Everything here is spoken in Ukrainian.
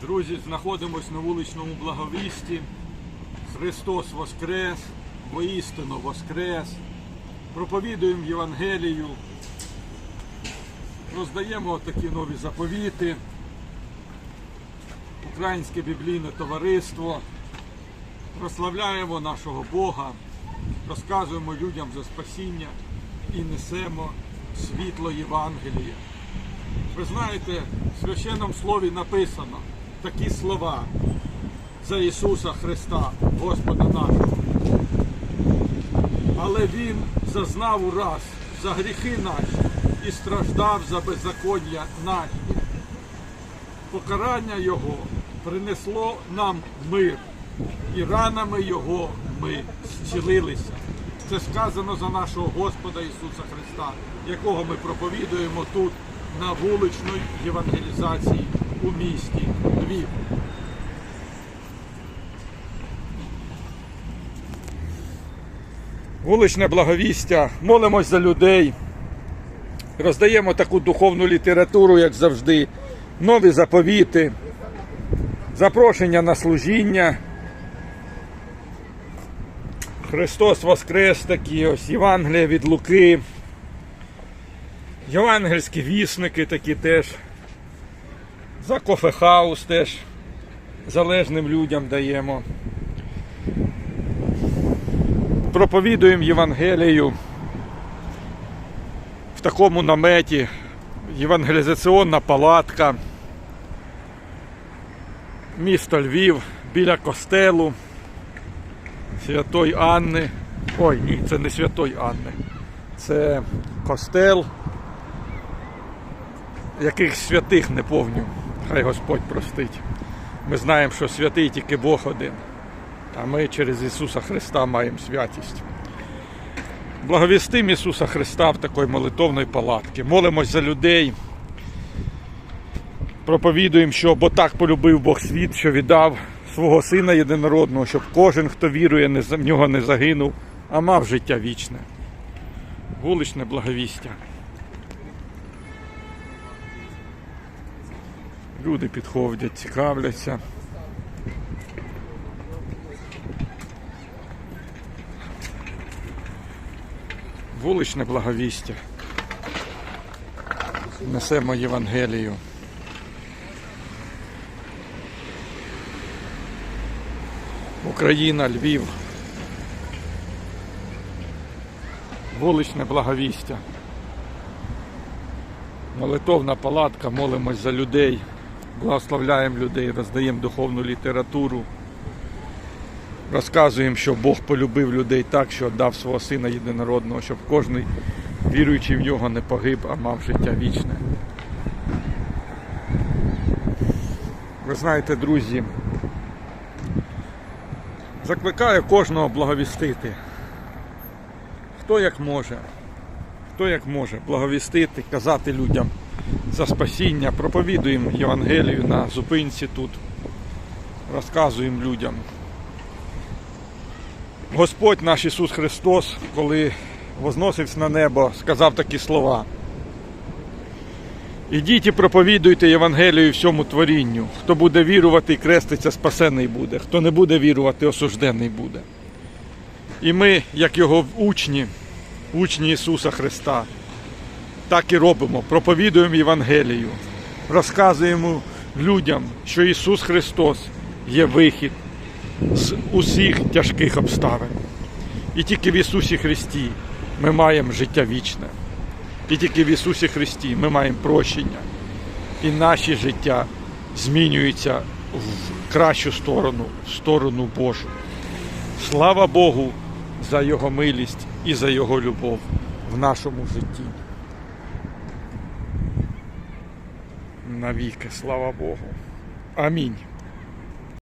Друзі, знаходимось на вуличному благовісті. Христос Воскрес, воістину Воскрес. Проповідуємо Євангелію. Роздаємо такі нові заповіти. Українське біблійне товариство. Прославляємо нашого Бога, розказуємо людям за спасіння і несемо світло Євангелія. Ви знаєте, в священному слові написано такі слова за Ісуса Христа, Господа нашого. Але Він зазнав ураз за гріхи наші і страждав за беззаконня наші. Покарання Його принесло нам мир, і ранами Його ми зцілилися. Це сказано за нашого Господа Ісуса Христа, якого ми проповідуємо тут на вуличній євангелізації у місті Львів. Вуличне благовістя, молимось за людей, роздаємо таку духовну літературу, як завжди, нові заповіти, запрошення на служіння. Христос Воскрес такі ось Євангелія від Луки. Євангельські вісники такі теж. За кофехаус теж залежним людям даємо. Проповідуємо Євангелію в такому наметі. Євангелізаційна палатка. Місто Львів біля костелу. Святої Анни. Ой, ні, це не Святої Анни. Це костел. Яких святих не повню. Хай Господь простить. Ми знаємо, що святий тільки Бог один. А ми через Ісуса Христа маємо святість. Благовістим Ісуса Христа в такої молитовної палатки. Молимось за людей. Проповідуємо, що бо так полюбив Бог світ, що віддав свого Сина єдинородного, щоб кожен, хто вірує, в нього не загинув, а мав життя вічне. Вуличне благовістя. Люди підходять, цікавляться. Вуличне благовістя. Несемо Євангелію. Україна, Львів. Вуличне благовістя. Молитовна палатка, молимось за людей, благословляємо людей, роздаємо духовну літературу. Розказуємо, що Бог полюбив людей так, що дав свого сина єдинородного, щоб кожен, віруючий в нього, не погиб, а мав життя вічне. Ви знаєте, друзі, закликаю кожного благовістити. Хто як може, хто як може благовістити, казати людям за спасіння, проповідуємо Євангелію на зупинці тут, розказуємо людям. Господь наш Ісус Христос, коли возносився на небо, сказав такі слова. Ідіть і проповідуйте Євангелію всьому творінню. Хто буде вірувати і креститься, спасений буде. Хто не буде вірувати, осуждений буде. І ми, як його учні, учні Ісуса Христа, так і робимо. Проповідуємо Євангелію, розказуємо людям, що Ісус Христос є вихід з усіх тяжких обставин. І тільки в Ісусі Христі ми маємо життя вічне. І тільки в Ісусі Христі ми маємо прощення. І наші життя змінюються в кращу сторону, в сторону Божу. Слава Богу за Його милість і за Його любов в нашому житті. Навіки, слава Богу. Амінь.